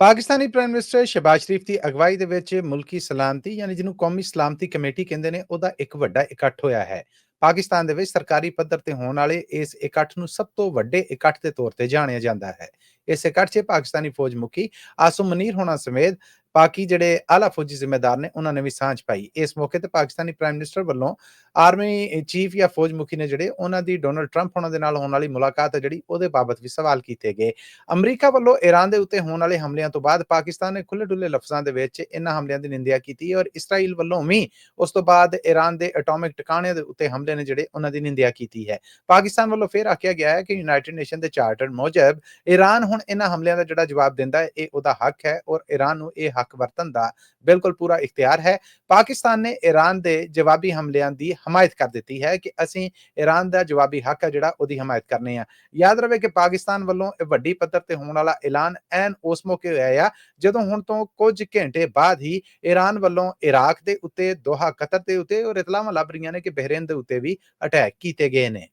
Pakistani prime minister Shehbaz Sharif ਦੀ ਅਗਵਾਈ ਦੇ ਵਿੱਚ ਮੁਲਕੀ ਸਲਾਮਤੀ ਯਾਨੀ ਜਿਹਨੂੰ ਕੌਮੀ ਸਲਾਮਤੀ ਕਮੇਟੀ ਕਹਿੰਦੇ ਨੇ, ਉਹਦਾ ਇੱਕ ਵੱਡਾ ਇਕੱਠ ਹੋਇਆ ਹੈ। ਪਾਕਿਸਤਾਨ ਦੇ ਵਿੱਚ ਸਰਕਾਰੀ ਪੱਧਰ ਤੇ ਹੋਣ ਵਾਲੇ ਇਸ ਇਕੱਠ ਨੂੰ ਸਭ ਤੋਂ ਵੱਡੇ ਇਕੱਠ ਦੇ ਤੌਰ ਤੇ ਜਾਣਿਆ ਜਾਂਦਾ ਹੈ। ਇਸ ਇਕੱਠ 'ਚ ਪਾਕਿਸਤਾਨੀ ਫੌਜ ਮੁਖੀ ਆਸਮ ਮਨੀਰ ਹੋਣਾ ਸਮੇਤ ਬਾਕੀ ਜਿਹੜੇ ਆਲਾ ਫੌਜੀ ਜ਼ਿੰਮੇਦਾਰ ਨੇ, ਉਹਨਾਂ ਨੇ ਵੀ ਸਾਂਝ ਪਾਈ। ਇਸ ਮੌਕੇ ਤੇ ਪਾਕਿਸਤਾਨੀ ਪ੍ਰਾਈਮ ਮਿਨਿਸਟਰ ਵੱਲੋਂ ਆਰਮੀ ਚੀਫ ਜਾਂ ਫੌਜ ਮੁਖੀ ਨੇ ਜਿਹੜੇ ਉਹਨਾਂ ਦੀ ਡੋਨਲਡ ਟਰੰਪ ਉਹਨਾਂ ਦੇ ਨਾਲ ਹੋਣ ਵਾਲੀ ਮੁਲਾਕਾਤ ਹੈ ਜਿਹੜੀ, ਉਹਦੇ ਬਾਬਤ ਵੀ ਸਵਾਲ ਕੀਤੇ ਗਏ। ਅਮਰੀਕਾ ਵੱਲੋਂ ਈਰਾਨ ਦੇ ਉੱਤੇ ਹੋਣ ਵਾਲੇ ਹਮਲਿਆਂ ਤੋਂ ਬਾਅਦ ਪਾਕਿਸਤਾਨ ਨੇ ਖੁੱਲੇ ਡੁੱਲੇ ਲਫ਼ਜ਼ਾਂ ਦੇ ਵਿੱਚ ਇਹਨਾਂ ਹਮਲਿਆਂ ਦੀ ਨਿੰਦਿਆ ਕੀਤੀ ਹੈ ਔਰ ਇਸਰਾਈਲ ਵੱਲੋਂ ਵੀ ਉਸ ਤੋਂ ਬਾਅਦ ਈਰਾਨ ਦੇ ਐਟੋਮਿਕ ਟਿਕਾਣਿਆਂ ਦੇ ਉੱਤੇ ਹਮਲੇ ਨੇ ਜਿਹੜੇ ਉਹਨਾਂ ਦੀ ਨਿੰਦਿਆ ਕੀਤੀ ਹੈ। ਪਾਕਿਸਤਾਨ ਵੱਲੋਂ ਫਿਰ ਆਖਿਆ ਗਿਆ ਹੈ ਕਿ ਯੂਨਾਈਟਿਡ ਨੇਸ਼ਨ ਦੇ ਚਾਰਟਰ ਮੁਜਬ ਈਰਾਨ ਹੁਣ ਇਹਨਾਂ ਹਮਲਿਆਂ ਦਾ ਜਿਹੜਾ ਜਵਾਬ ਦਿੰਦਾ ਹੈ, ਇਹ ਉਹਦਾ ਹੱਕ ਹੈ ਔਰ ਈਰਾਨ ਨੂੰ ਇਹ ਹੱਕ ਵਰਤਣ ਦਾ ਬਿਲਕੁਲ ਪੂਰਾ ਇਖਤਿਆਰ ਹੈ। ਪਾਕਿਸਤਾਨ ਨੇ ਈਰਾਨ ਦੇ ਜਵਾਬੀ ਹਮਲਿਆਂ ਦੀ ਹਮਾਇਤ ਕਰ ਦਿੱਤੀ ਹੈ ਕਿ ਅਸੀਂ ਈਰਾਨ ਦਾ ਜਵਾਬੀ ਹੱਕ ਹੈ ਜਿਹੜਾ ਉਹਦੀ ਹਮਾਇਤ ਕਰਨੇ ਆ। ਯਾਦ ਰਵੇ ਕਿ ਪਾਕਿਸਤਾਨ ਵੱਲੋਂ ਇਹ ਵੱਡੀ ਪੱਧਰ ਤੇ ਹੋਣ ਵਾਲਾ ਐਲਾਨ ਐਨ ਉਸ ਮੌਕੇ ਹੋਇਆ ਆ ਜਦੋਂ ਹੁਣ ਤੋਂ ਕੁਝ ਘੰਟੇ ਬਾਅਦ ਹੀ ਈਰਾਨ ਵੱਲੋਂ ਇਰਾਕ ਦੇ ਉੱਤੇ ਦੋਹਾ ਕਤਰ ਦੇ ਉੱਤੇ ਔਰ ਇਤਲਾਹਾਂ ਲੱਭ ਰਹੀਆਂ ਨੇ ਕਿ ਬਹਿਰੇਨ ਦੇ ਉੱਤੇ ਵੀ ਅਟੈਕ ਕੀਤੇ ਗਏ ਨੇ।